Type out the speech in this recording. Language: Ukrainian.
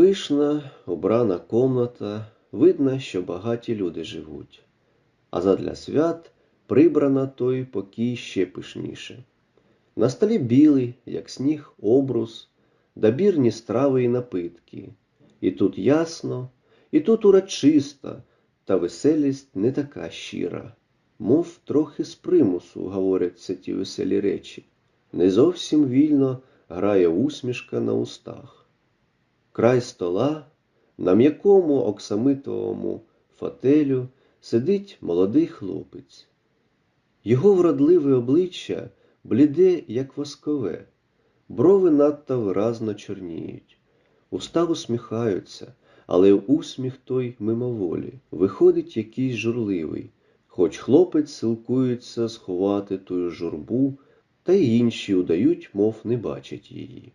Пишна, убрана комната, видно, що багаті люди живуть, а задля свят прибрана той покій ще пишніше. На столі білий, як сніг, обрус, добірні страви і напитки. І тут ясно, і тут урочисто, та веселість не така щира. Мов трохи з примусу говоряться ті веселі речі. Не зовсім вільно грає усмішка на устах. Край стола, на м'якому оксамитовому фотелю сидить молодий хлопець. Його вродливе обличчя бліде, як воскове, брови надто виразно чорніють, уста усміхаються, але усміх той мимоволі, виходить якийсь журливий, хоч хлопець силкується сховати тую журбу, та й інші удають, мов не бачать її.